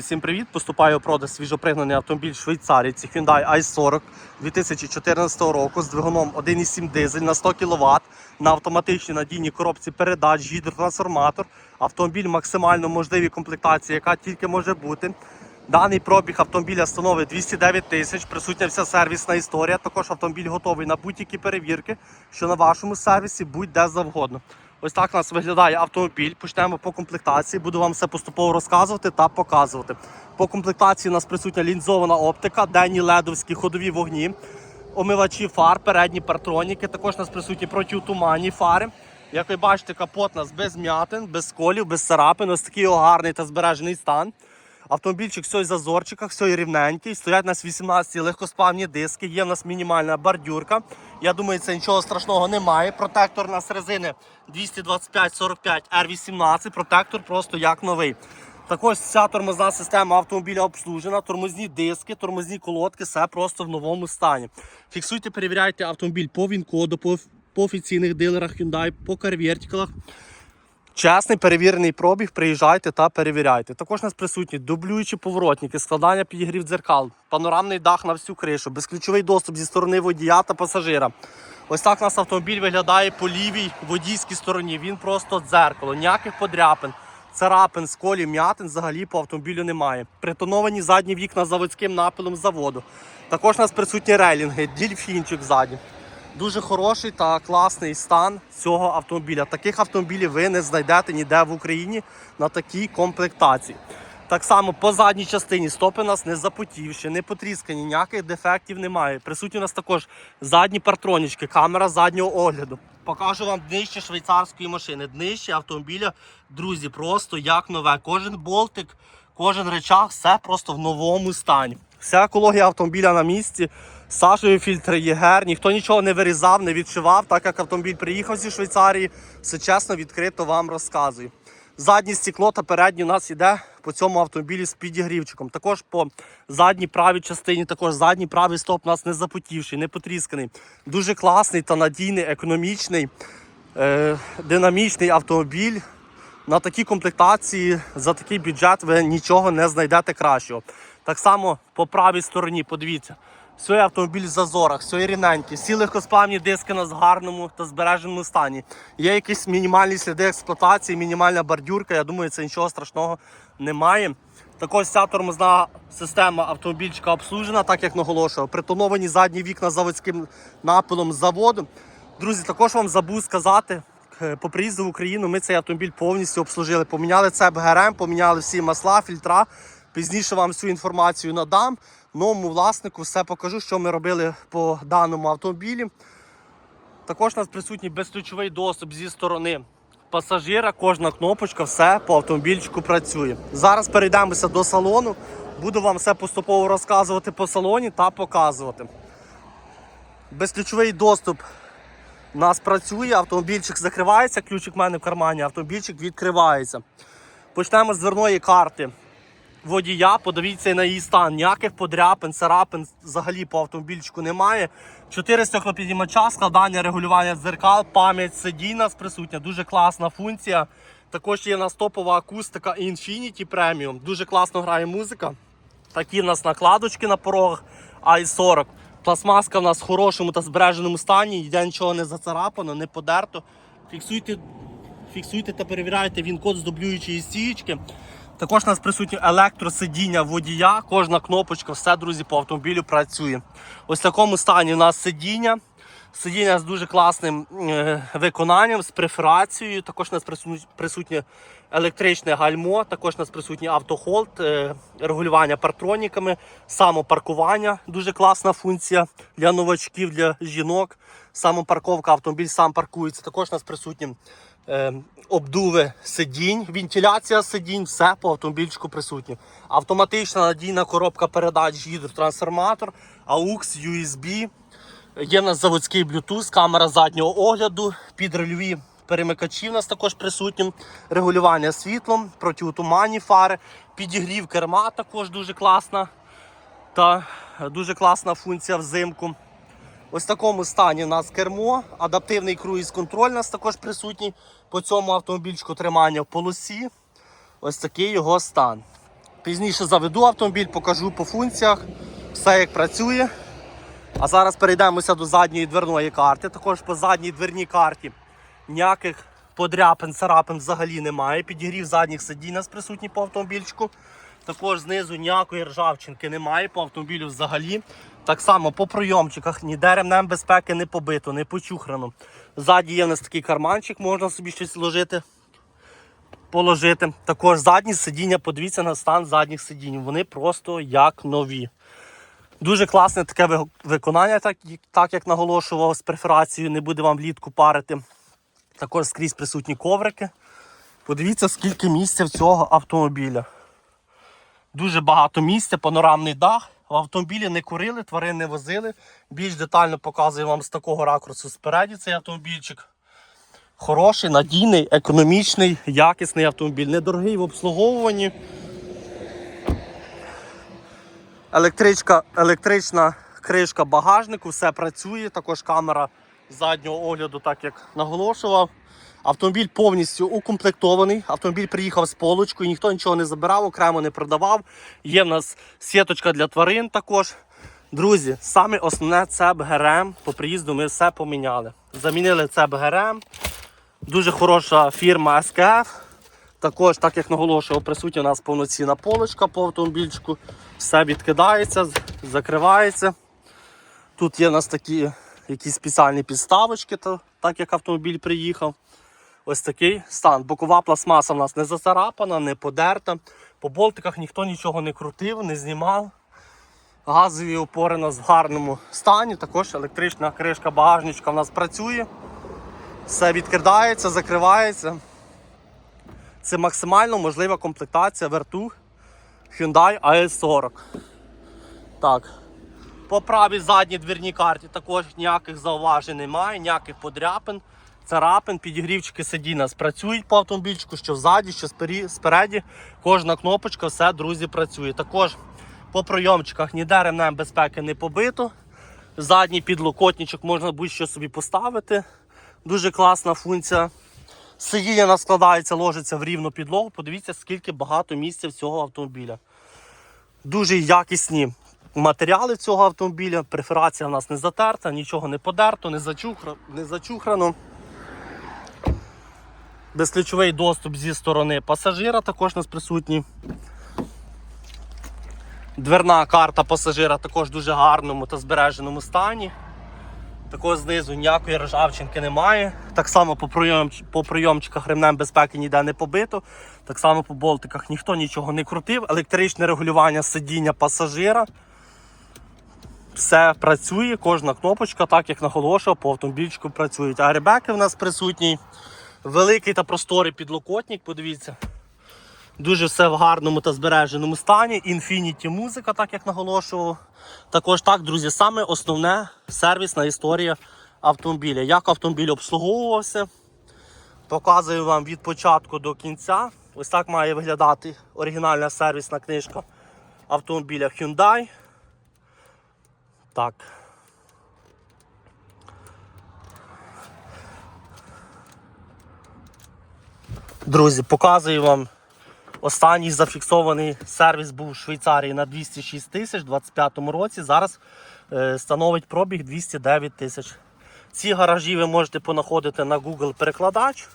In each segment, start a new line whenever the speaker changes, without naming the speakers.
Всім привіт! Поступає у продаж свіжопригнаний автомобіль Швейцарії. Це Hyundai i40 2014 року з двигуном 1,7 дизель на 100 кВт на автоматичній надійній коробці передач, гідротрансформатор. Автомобіль максимально можливій комплектації, яка тільки може бути. Даний пробіг автомобіля становить 209 тисяч, присутня вся сервісна історія. Також автомобіль готовий на будь-які перевірки, що на вашому сервісі будь-де завгодно. Ось так у нас виглядає автомобіль. Почнемо по комплектації. Буду вам все поступово розказувати та показувати. По комплектації у нас присутня лінзована оптика, денні ледовські ходові вогні, омивачі фар, передні партроніки. Також у нас присутні протитуманні фари. Як ви бачите, капот у нас без м'ятин, без сколів, без царапин. Ось такий його гарний та збережений стан. Автомобільчик все в зазорчиках, все рівненький. Стоять у нас 18 легкосплавні диски, є в нас мінімальна бордюрка. Я думаю, це нічого страшного немає. Протектор у нас резини 225-45 R18. Протектор просто як новий. Також вся тормозна система автомобіля обслужена, тормозні диски, тормозні колодки, все просто в новому стані. Фіксуйте, перевіряйте автомобіль по ВІН-коду, по, по офіційних дилерах Hyundai, по карвертикалах. Чесний перевірений пробіг, приїжджайте та перевіряйте. Також у нас присутні дублюючі поворотники, складання підігрів дзеркал, панорамний дах на всю кришу, безключовий доступ зі сторони водія та пасажира. Ось так у нас автомобіль виглядає по лівій водійській стороні. Він просто дзеркало, ніяких подряпин, царапин, сколів, м'ятин взагалі по автомобілю немає. Притоновані задні вікна заводським напилом заводу. Також у нас присутні рейлінги, дільфінчик ззаді. Дуже хороший та класний стан цього автомобіля. Таких автомобілів ви не знайдете ніде в Україні на такій комплектації. Так само по задній частині стопи у нас не запотівші, не потріскані, ніяких дефектів немає. Присутні у нас також задні партронічки, камера заднього огляду. Покажу вам днище швейцарської машини. Днище автомобіля, друзі, просто як нове. Кожен болтик, кожен речах, все просто в новому стані. Вся екологія автомобіля на місці. Сажові фільтри ЄГР, ніхто нічого не вирізав, не відшивав, так як автомобіль приїхав зі Швейцарії. Все чесно, відкрито вам розказую. Заднє стекло та переднє у нас йде по цьому автомобілі з підігрівчиком. Також по задній правій частині, також задній правий стоп у нас не запотівший, не потрісканий. Дуже класний та надійний, економічний, е, динамічний автомобіль. На такій комплектації за такий бюджет ви нічого не знайдете кращого. Так само по правій стороні, подивіться, все автомобіль в зазорах, все рівненький, всі легкосплавні диски на гарному та збереженому стані. Є якісь мінімальні сліди експлуатації, мінімальна бордюрка. Я думаю, це нічого страшного немає. Також вся тормозна система автомобільчика обслужена, так як наголошував. Притоновані задні вікна заводським напилом з заводу. Друзі, також вам забув сказати. По приїзду в Україну ми цей автомобіль повністю обслужили. Поміняли цеп ГРМ, поміняли всі масла, фільтра. Пізніше вам всю інформацію надам. Новому власнику все покажу, що ми робили по даному автомобілі. Також у нас присутній безключовий доступ зі сторони пасажира. Кожна кнопочка, все по автомобільчику працює. Зараз перейдемося до салону. Буду вам все поступово розказувати по салоні та показувати. Безключовий доступ у нас працює, автомобільчик закривається, ключик в мене в кармані, автомобільчик відкривається. Почнемо з дверної карти водія, подивіться на її стан. Ніяких подряпин, царапин взагалі по автомобільчику немає. Чотири стеклопідіймача, складання регулювання дзеркал, пам'ять сидінь у присутня, дуже класна функція. Також є у нас топова акустика Infinity Premium. Дуже класно грає музика. Такі в нас накладочки на порогах i40. Пластмаска в нас в хорошому та збереженому стані, ніде нічого не зацарапано, не подерто. Фіксуйте, фіксуйте та перевіряйте він код з дублюючої стієчки. Також у нас присутні електросидіння водія, кожна кнопочка, все, друзі, по автомобілю працює. Ось в такому стані у нас сидіння. Сидіння з дуже класним е, виконанням, з преферацією. Також у нас присутнє, присутнє електричне гальмо, також у нас присутній автохолд, е, регулювання партроніками, самопаркування. Дуже класна функція для новачків, для жінок. Самопарковка, автомобіль сам паркується. Також у нас присутні обдуви сидінь, вентиляція сидінь, все по автомобільчику присутнє. Автоматична надійна коробка передач, гідротрансформатор, AUX, USB. Є в нас заводський Bluetooth, камера заднього огляду, підрульові перемикачі в нас також присутні, регулювання світлом, протиутуманні фари, підігрів керма також дуже класна та дуже класна функція взимку. Ось такому стані у нас кермо, адаптивний круїз-контроль у нас також присутній по цьому автомобільчику тримання в полосі. Ось такий його стан. Пізніше заведу автомобіль, покажу по функціях, все як працює. А зараз перейдемося до задньої дверної карти. Також по задній дверній карті ніяких подряпин, царапин взагалі немає. Підігрів задніх сидінь у нас присутній по автомобільчику. Також знизу ніякої ржавчинки немає по автомобілю взагалі. Так само по пройомчиках ніде ремнем безпеки не побито, не почухрано. Ззаді є в нас такий карманчик, можна собі щось ложити, положити. Також задні сидіння, подивіться на стан задніх сидінь. Вони просто як нові. Дуже класне таке виконання, так, так як наголошував з перфорацією, не буде вам влітку парити. Також скрізь присутні коврики. Подивіться, скільки місця в цього автомобіля. Дуже багато місця, панорамний дах. В автомобілі не курили, тварин не возили. Більш детально показую вам з такого ракурсу спереді цей автомобільчик. Хороший, надійний, економічний, якісний автомобіль. Недорогий в обслуговуванні. Електричка, електрична кришка багажнику, все працює. Також камера заднього огляду, так як наголошував. Автомобіль повністю укомплектований. Автомобіль приїхав з полочкою, ніхто нічого не забирав, окремо не продавав. Є в нас сіточка для тварин також. Друзі, саме основне це ГРМ. По приїзду ми все поміняли. Замінили це ГРМ. Дуже хороша фірма SKF. Також, так як наголошував, присутня у нас повноцінна полочка по автомобільчику. Все відкидається, закривається. Тут є у нас такі якісь спеціальні підставочки, так як автомобіль приїхав. Ось такий стан. Бокова пластмаса в нас не зацарапана, не подерта. По болтиках ніхто нічого не крутив, не знімав. Газові опори у нас в гарному стані. Також електрична кришка багажничка в нас працює. Все відкидається, закривається. Це максимально можлива комплектація вертух Hyundai AS40. Так. По правій задній двірній карті також ніяких зауважень немає, ніяких подряпин, царапин, підігрівчики сидінь нас працюють по автомобільчику, що ззаді, що спереді. Кожна кнопочка, все, друзі, працює. Також по пройомчиках ніде ремнем безпеки не побито. Задній підлокотничок можна будь-що собі поставити. Дуже класна функція. Сидіння складається, ложиться в рівну підлогу. Подивіться, скільки багато місця в цього автомобіля. Дуже якісні матеріали цього автомобіля. Перфорація у нас не затерта, нічого не подерто, не зачухрано. Безключовий доступ зі сторони пасажира також у нас присутній. Дверна карта пасажира також в дуже гарному та збереженому стані. Такого знизу ніякої ржавчинки немає. Так само по, прийом, по прийомчиках ремнем безпеки ніде не побито. Так само по болтиках ніхто нічого не крутив. Електричне регулювання сидіння пасажира. Все працює, кожна кнопочка, так як наголошував, по автомобільчику працюють. Аербеки в нас присутні. Великий та просторий підлокотник, подивіться. Дуже все в гарному та збереженому стані. Infinity музика, так як наголошував. Також так, друзі, саме основне сервісна історія автомобіля. Як автомобіль обслуговувався. Показую вам від початку до кінця. Ось так має виглядати оригінальна сервісна книжка автомобіля Hyundai. Так. Друзі, показую вам Останній зафіксований сервіс був в Швейцарії на 206 тисяч у 2025 році. Зараз е, становить пробіг 209 тисяч. Ці гаражі ви можете понаходити на Google перекладач.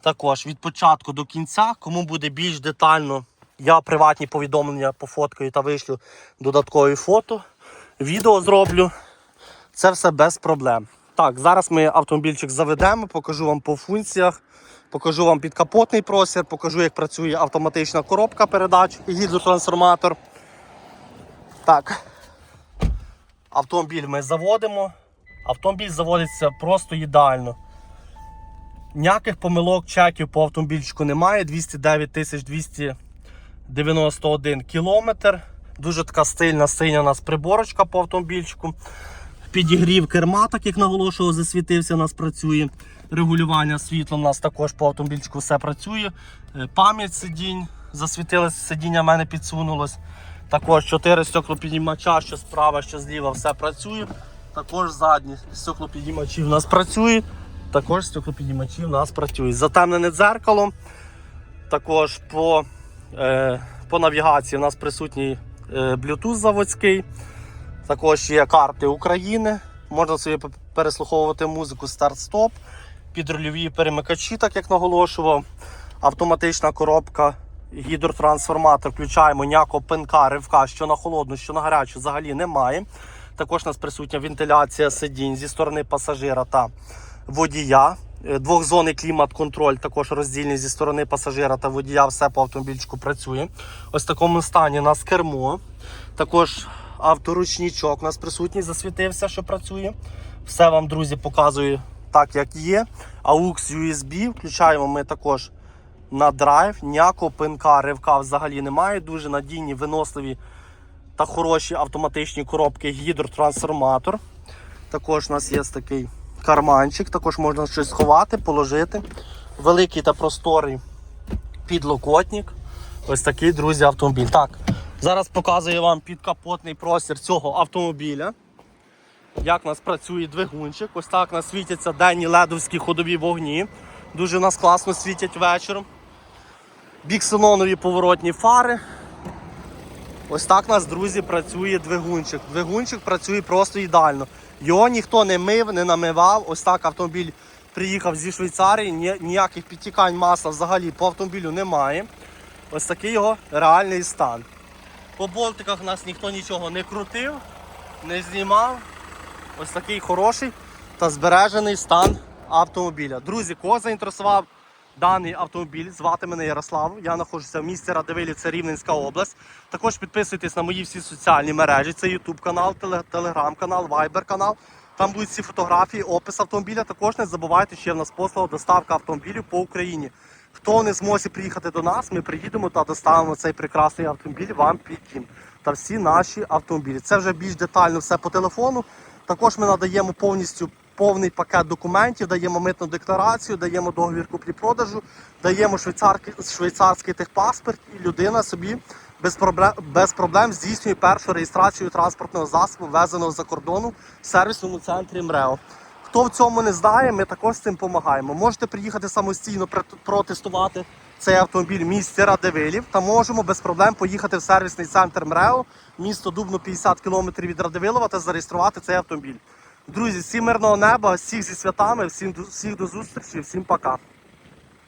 Також від початку до кінця, кому буде більш детально, я приватні повідомлення пофоткаю та вишлю додаткові фото. Відео зроблю. Це все без проблем. Так, зараз ми автомобільчик заведемо, покажу вам по функціях, покажу вам підкапотний простір, покажу, як працює автоматична коробка передач і гідротрансформатор. Так. Автомобіль ми заводимо. Автомобіль заводиться просто ідеально. Ніяких помилок, чеків по автомобільчику немає. 209 291 кілометр. Дуже така стильна синя у нас приборочка по автомобільчику. Підігрів керма, так як наголошував, засвітився, у нас працює. Регулювання світла у нас також по автомобільчику все працює. Е, Пам'ять сидінь, засвітилося, сидіння в мене підсунулось. Також 4 стеклопідіймача, що справа, що зліва, все працює. Також задні стеклопідіймачі в нас працюють. Також стеклопідіймачі в нас працюють. Затемнене дзеркало. Також по, е, по навігації у нас присутній е, Bluetooth заводський. Також є карти України. Можна собі переслуховувати музику старт-стоп, підрульові перемикачі, так як наголошував. Автоматична коробка, гідротрансформатор. Включаємо ніякого пинка, ривка, що на холодну, що на гарячу взагалі немає. Також у нас присутня вентиляція сидінь зі сторони пасажира та водія. Е, Двохзонний клімат-контроль також роздільний зі сторони пасажира та водія. Все по автомобільчику працює. Ось в такому стані у нас кермо. Також авторучничок у нас присутній, засвітився, що працює. Все вам, друзі, показую так, як є. AUX USB. Включаємо ми також на драйв. Ніякого пинка, ривка взагалі немає. Дуже надійні, виносливі та хороші автоматичні коробки гідротрансформатор. Також у нас є такий карманчик, також можна щось сховати, положити. Великий та просторий підлокотник. Ось такий, друзі, автомобіль. Так, зараз показую вам підкапотний простір цього автомобіля. Як у нас працює двигунчик. Ось так у нас світяться денні ледовські ходові вогні. Дуже у нас класно світять вечором. Біксенонові поворотні фари. Ось так у нас, друзі, працює двигунчик. Двигунчик працює просто ідеально. Його ніхто не мив, не намивав. Ось так автомобіль приїхав зі Швейцарії, ні- ніяких підтікань масла взагалі по автомобілю немає. Ось такий його реальний стан. По болтиках нас ніхто нічого не крутив, не знімав. Ось такий хороший та збережений стан автомобіля. Друзі, кого заінтересував даний автомобіль, звати мене Ярослав. Я знаходжуся в місті Радивилів, це Рівненська область. Також підписуйтесь на мої всі соціальні мережі. Це YouTube канал, Telegram канал, Viber канал. Там будуть всі фотографії, опис автомобіля. Також не забувайте, що є в нас послуга доставка автомобілів по Україні. Хто не зможе приїхати до нас, ми приїдемо та доставимо цей прекрасний автомобіль вам під дім та всі наші автомобілі. Це вже більш детально все по телефону. Також ми надаємо повністю повний пакет документів, даємо митну декларацію, даємо договір куплі-продажу, даємо швейцарський, техпаспорт, і людина собі без проблем, без проблем здійснює першу реєстрацію транспортного засобу, ввезеного за кордону в сервісному центрі МРЕО. Хто в цьому не знає, ми також цим допомагаємо. Можете приїхати самостійно протестувати цей автомобіль в місті Радивилів та можемо без проблем поїхати в сервісний центр МРЕО, місто Дубно 50 км від Радивилова та зареєструвати цей автомобіль. Друзі, всім мирного неба, всіх зі святами, всім всіх до зустрічі, всім пока.